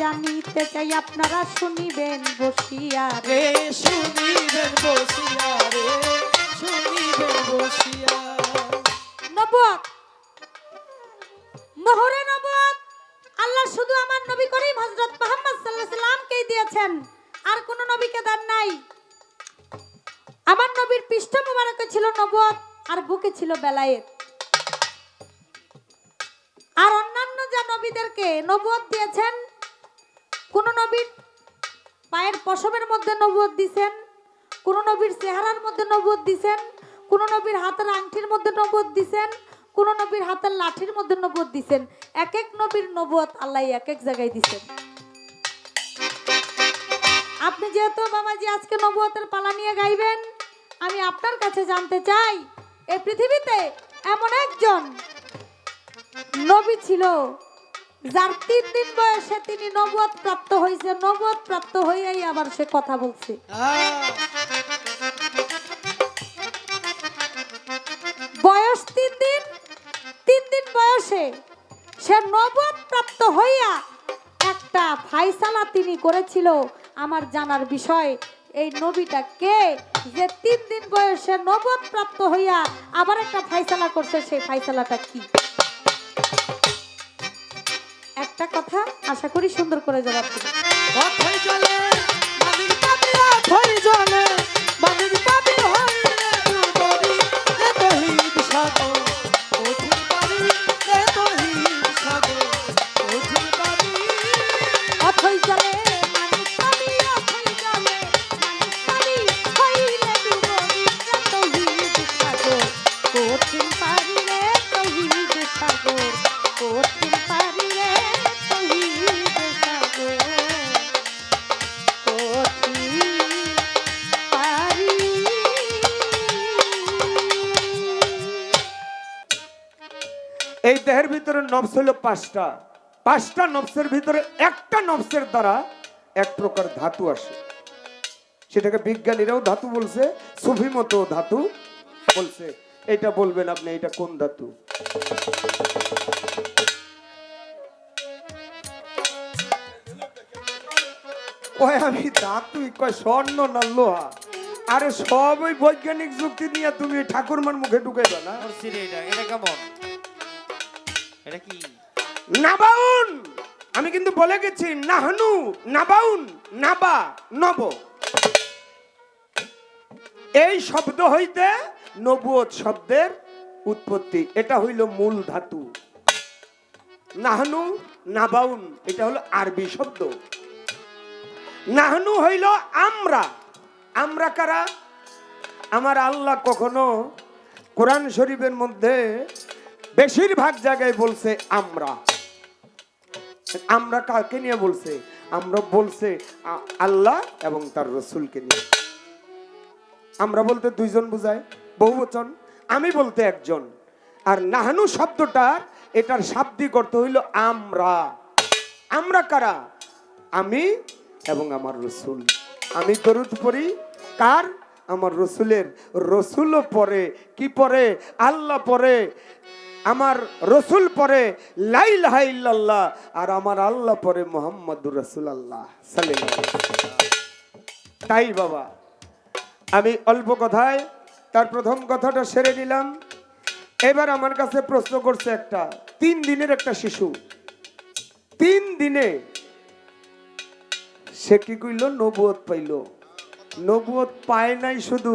জানিতে চাই আপনারা শুনিবেন বসিয়া রে। শুনিবেন বসিয়া রে শুনিবেন বসিয়া। নবুয়ত মোহরে নবুয়ত আল্লাহ শুধু আমার নবী করিম হযরত মুহাম্মদ সাল্লাল্লাহু আলাইহি সাল্লামকেই দিয়েছেন আর কোন নবীকে দেন নাই। আমার নবীর পৃষ্ঠ মোবারকে ছিল নবুয়ত আর বুকে ছিল বেলায়েত। আর অন্যান্য যা নবীদেরকে নবুয়ত দিয়েছেন কোন নবীর পায়ের পশমের মধ্যে নবুয়ত দিছেন, কোন নবীর চেহারার মধ্যে নবুয়ত দিছেন, কোন নবীর হাতের আংটির মধ্যে নবুয়ত দিছেন, কোন নবীর হাতের লাঠির মধ্যে নবুয়ত দিছেন। এক এক নবীর নবুয়ত আল্লাহ এক এক জায়গায় দিছেন। আপনি যেহেতু বাবাজি আজকে নবুয়তের পালা নিয়ে গাইবেন, আমি আপনার কাছে জানতে চাই এই পৃথিবীতে এমন একজন নবী ছিল যার তিন দিন বয়সে তিনি নবদ প্রাপ্ত হয়েছে নবদ প্রাপ্ত হইয়াই আবার সে কথা বলছে। বয়স তিন দিন তিন দিন বয়সে সে নবদ প্রাপ্ত হইয়া একটা ফাইসালা তিনি করেছিল। আমার জানার বিষয়, এই নবীটা কে? যে তিন দিন বয়সে নবদ প্রাপ্ত হইয়া আবার একটা ফাইসালা করছে, সেই ফাইসালাটা কি? আশা করি সুন্দর করে জবাব এই দেহের ভিতরে নবস হলো পাঁচটা। পাঁচটা নবসের ভিতরে একটা নবসের দ্বারা এক প্রকার ধাতু আসে। সেটাকে বিজ্ঞানীরাও ধাতু বলছে, সুফি মতো ধাতু বলছে। এটা বলবেন আপনি, এটা কোন ধাতু? কয়, আমি ধাতুই, কয়, স্বর্ণ না লোহা? আরে সব ওই বৈজ্ঞানিক যুক্তি নিয়ে তুমি ঠাকুরমার মুখে ঢুকাইবা না? এটা কেমন? এটা কি? নাবাউন! আমি কিন্তু বলে গেছি, নাহানু, নাবাউন, নাবা, নব। এই শব্দ হইতে নবুয়ত শব্দের উৎপত্তি। এটা হইল মূল ধাতু। নাহানু, নাবাউন, এটা হলো আরবি শব্দ। নাহানু হইল আমরা। আমরা কারা? আমার আল্লাহ কখনো কোরআন শরীফের মধ্যে বেশিরভাগ জায়গায় বলছে আমরা। আমরা কাকে নিয়ে বলছে? আমরা বলছে আল্লাহ এবং তার রসুলকে নিয়ে। আমরা বলতে দুইজন বুঝায় বহু বচন আমি বলতে একজন। আর নাহানু শব্দটার এটার শাব্দিক অর্থ হইল আমরা। আমরা কারা? আমি এবং আমার রসুল। আমি দরুদ পড়ি কার? আমার রসুলের। রসুলও পরে কি পরে আল্লাহ পরে আমার রসুল পরে লাইলাহা ইল্লাল্লাহ আর আমার আল্লাহ পরে মোহাম্মদুর রসুল আল্লাহ তাই বাবা, আমি অল্প কথায় তার প্রথম কথাটা সেরে নিলাম। এবার আমার কাছে প্রশ্ন করছে একটা, তিন দিনের একটা শিশু। তিন দিনে সে কি কইল? নবুয়ত পাইল। নবুয়ত পায় নাই শুধু,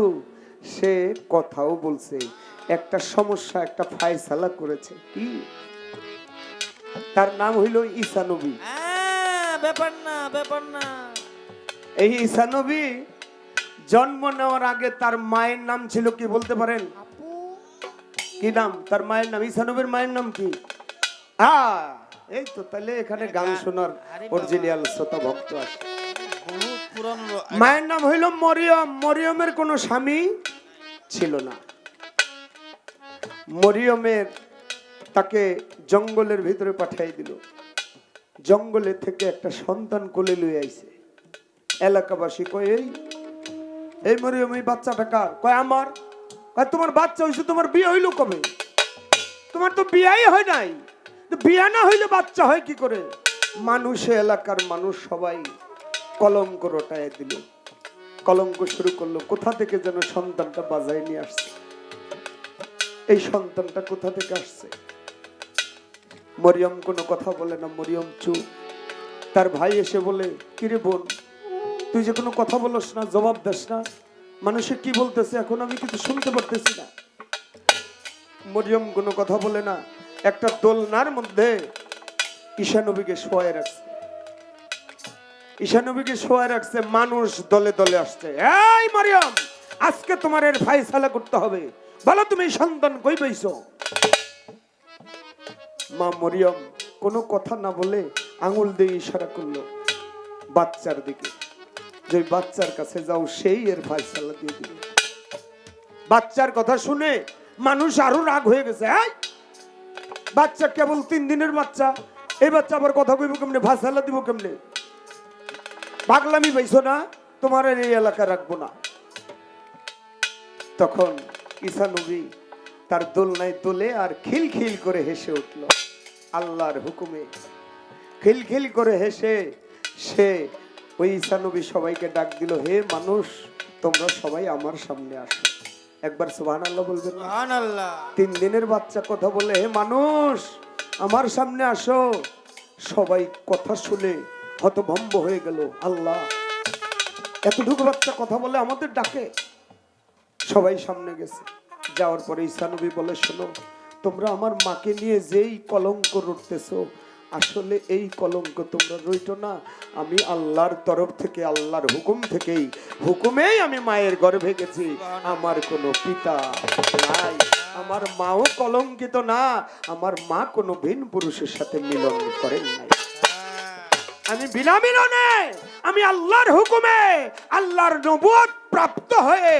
সে কথাও বলছে। একটা সমস্যা একটা ফায়সালা করেছে। কি? তার নাম হইল ঈসানবী ব্যাপার না ব্যাপার না। এই ঈসানবী জন্ম নেওয়ার আগে তার মায়ের নাম ছিল কি বলতে পারেন? কি নাম? তার মায়ের নাম ঈসা নবীর মায়ের নাম কি? আ এই তো তাহলে এখানে গান শোনার অরিজিনাল শ্রোতা ভক্ত আছে। মায়ের নাম হইল মরিয়ম। মরিয়মের কোনো স্বামী ছিল না। মরিয়মের তাকে জঙ্গলের ভিতরে পাঠিয়ে দিল। জঙ্গলে থেকে একটা সন্তান কোলে লই আইছে। এলাকাবাসী কয়, এই এই মরিয়ম, এই বাচ্চাটা কার? কয়, আমার। কয়, তোমার বাচ্চা হইছে, তোমার বিয়ে হইল কবে? তোমার তো বিয়াই হয় নাই। বিয়া না হইলে বাচ্চা হয় কি করে? মানুষ, এলাকার মানুষ সবাই কলঙ্ক রটায় দিল। কলঙ্ক শুরু করল, কোথা থেকে যেন সন্তানটা বাজায় নিয়ে আসছে। এই সন্তানটা কোথা থেকে আসছে? মরিয়ম কোনো কথা বলে না, মরিয়ম চুপ। তার ভাই এসে বলে, কিরে বোন, তুই যে কোনো কথা বলস না, জবাব দাস না। মানুষে কি বলতেছে এখন আমি কিছু শুনতে পারতেছি না। মরিয়ম কোনো কথা বলে না, একটা দোলনার মধ্যে ঈশানবীকে শোয়ায় রাখছে। ঈশানবীকে শোয়ায় রাখছে, মানুষ দলে দলে আসছে। এই মরিয়ম, আজকে তোমার এর ফাইসালা করতে হবে। বলো তুমি, সন্তান কই পাইছো মা মরিয়ম কোনো কথা না বলে আঙুল দিয়ে ইশারা করল বাচ্চার দিকে। যে বাচ্চার কাছে যাও, সেই এর ফাইসালা দিয়ে দিল বাচ্চার কথা শুনে মানুষ আরও রাগ হয়ে গেছে! বাচ্চা কেবল তিন দিনের বাচ্চা। এই বাচ্চা আবার কথা কইব কেমনে? ফাইসালা দিব কেমনে? পাগলামি পাইছো না? তোমার এই এলাকা রাখব না। তখন ঈসা নবী? তার দোলনায় তোলে আর খিলখিল করে হেসে উঠল। আল্লাহর হুকুমে খিলখিল করে হেসে সে ওই ঈসা নবী সবাইকে ডাক দিল হে মানুষ তোমরা সবাই আমার সামনে আসো। একবার সুবহান আল্লাহ বলবেন? সুবহানাল্লাহ। তিন দিনের বাচ্চা কথা বলে হে মানুষ আমার সামনে আসো। সবাই কথা শুনে হতভম্ব হয়ে গেল আল্লাহ এতটুকু বাচ্চা কথা বলে আমাদের ডাকে। সবাই সামনে গেছে। যাওয়ার পরে ঈসানবী বলে, শোনো, তোমরা আমার মাকে নিয়ে যেই কলঙ্ক রটতেছো, আসলে এই কলঙ্ক তোমরা রইটো না। আমি আল্লাহর তরফ থেকে, আল্লাহর হুকুম থেকেই, হুকুমেই আমি মায়ের গর্ভে গেছি। আমার কোনো পিতা নাই, আমার মাও কলঙ্কিত না, আমার মা কোনো ভিন পুরুষের সাথে মিলন করেন নাই। আমি বিনা মিলনে আমি আল্লাহর হুকুমে, আল্লাহর নবুয়ত প্রাপ্ত হয়ে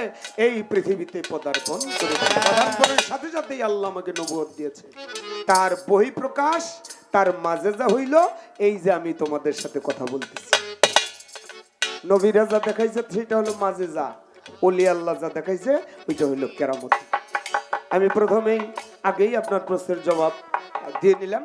এই পৃথিবীতে পদার্পণ করেছি পদার্পণের সাথে সাথেই আল্লাহ আমাকে নবুয়ত দিয়েছে। তার বহি প্রকাশ তার মাঝে যা হইল, এই যে আমি তোমাদের সাথে কথা বলতেছি। নবীরা যা দেখাইছে, সেটা হলো মাঝে যা। অলি আল্লাহ যা দেখাইছে, ওইটা হইল কেরামত। আমি প্রথমেই আগেই আপনার প্রশ্নের জবাব দিয়ে নিলাম।